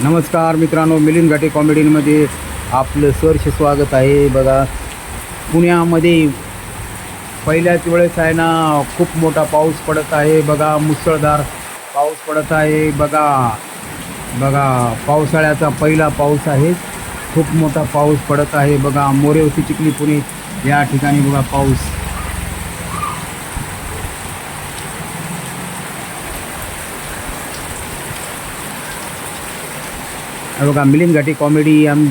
नमस्कार मित्रांनो मिलिंद घाटे कॉमेडीमध्ये आपलं सहर्ष स्वागत आहे. बघा पुण्यामध्ये पहिल्याच वेळेस आहे ना खूप मोठा पाऊस पडत आहे. बघा मुसळधार पाऊस पडत आहे. बघा बघा पावसाळ्याचा पहिला पाऊस आहे. खूप मोठा पाऊस पडत आहे. बघा मोरेवती चिखली पुणे या ठिकाणी बघा पाऊस हे बघा मिलिंद घाटी कॉमेडी एम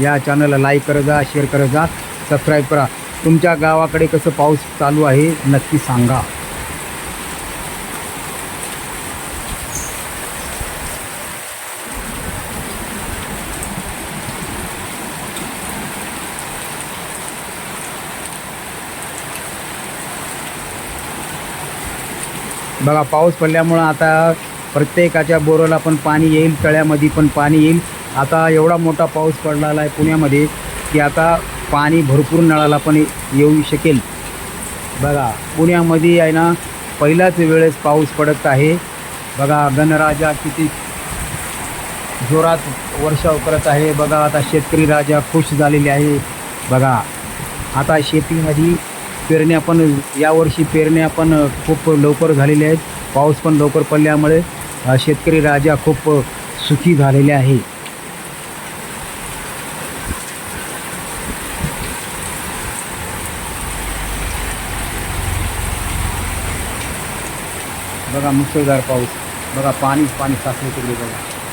या चॅनलला लाईक करत जा शेअर करत जा सबस्क्राईब करा. तुमच्या गावाकडे कसं पाऊस चालू आहे नक्की सांगा. बघा पाऊस पडल्यामुळं आता प्रत्येकाच्या बोरला पण पाणी येईल तळ्यामध्ये पण पाणी येईल. आता एवढा मोठा पाऊस पडलेला आहे पुण्यामध्ये की आता पाणी भरपूर नळाला पण येऊ शकेल. बघा पुण्यामध्ये आहे ना पहिल्याच वेळेस पाऊस पडत आहे. बघा गणराजा किती जोरात वर्षाव करत आहे. बघा आता शेतकरी राजा खुश झालेले आहे. बघा आता शेतीमध्ये पेरण्या पण यावर्षी पेरण्या पण खूप लवकर झालेल्या आहेत. पाऊस पण लवकर पडल्यामुळे शेतकरी राजा खूप सुखी झालेले आहे. बघा मुसळधार पाऊस. बघा पाणीच पाणी साचले तिकडे बघा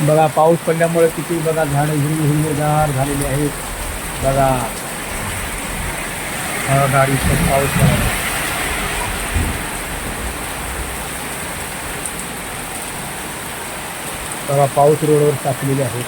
बघा पाऊस पडल्यामुळे किती बघा झाडं हिरवी हिरवीगार झालेली आहेत. बघा. गाडी पाऊस पडायला बघा पाऊस रोडवर टाकलेले आहेत.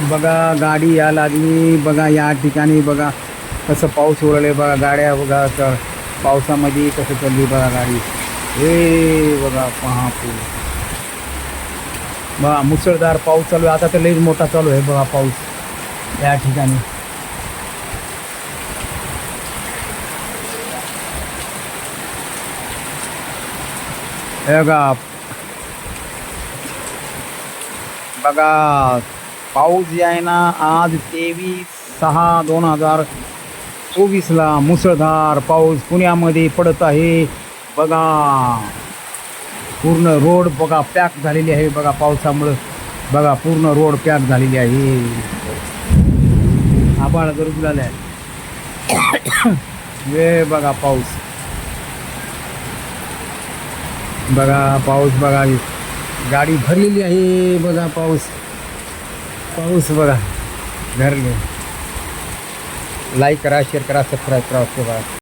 बघा गाडी या लागली बघा या ठिकाणी बघा कसं पाऊस उरले बघा गाड्या बघा क- पावसामध्ये कसं चालली बघा गाडी. हे बघा पहा बघा मुसळधार पाऊस चालू आता तर लईच मोठा चालू आहे बघा पाऊस या ठिकाणी. बघा पाऊस जे आहे ना आज तेवीस सहा दोन हजार चोवीसला मुसळधार पाऊस पुण्यामध्ये पडत आहे. बघा पूर्ण रोड बघा पॅक झालेली आहे. बघा पावसामुळं बघा पूर्ण रोड पॅक झालेली आहे. आबाळ गरज झाल्या वेळ वे बघा पाऊस. बघा पाऊस बघा. गाडी भरलेली आहे. बघा पाऊस. पाऊस बघा. धरले. लाईक करा शेअर करा सबस्क्राईब करा ओके बघा